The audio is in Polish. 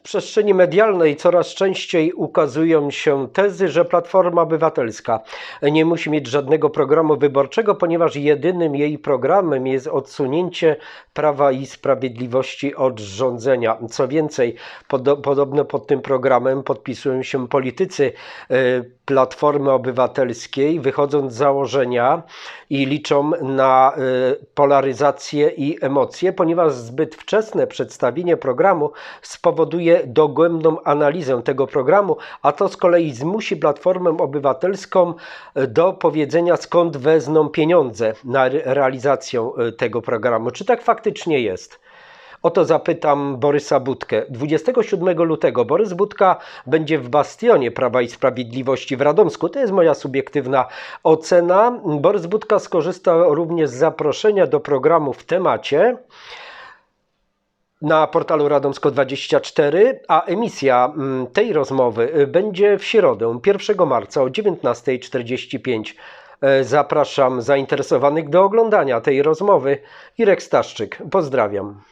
W przestrzeni medialnej coraz częściej ukazują się tezy, że Platforma Obywatelska nie musi mieć żadnego programu wyborczego, ponieważ jedynym jej programem jest odsunięcie Prawa i Sprawiedliwości od rządzenia. Co więcej, podo- podobno pod tym programem podpisują się politycy e, Platformy Obywatelskiej, wychodząc z założenia i liczą na e, polaryzację i emocje, ponieważ zbyt wczesne przedstawienie programu spowoduje dogłębną analizę tego programu, a to z kolei zmusi Platformę Obywatelską e, do powiedzenia, skąd wezmą pieniądze na re- realizację e, tego programu. Czy tak faktycznie jest? O to zapytam Borysa Budkę. 27 lutego Borys Budka będzie w bastionie Prawa i Sprawiedliwości w Radomsku. To jest moja subiektywna ocena. Borys Budka skorzysta również z zaproszenia do programu w temacie na portalu Radomsko24, a emisja mm, tej rozmowy y, będzie w środę 1 marca o 19.45. E, Zapraszam zainteresowanych do oglądania tej rozmowy. Irek Staszczyk, pozdrawiam.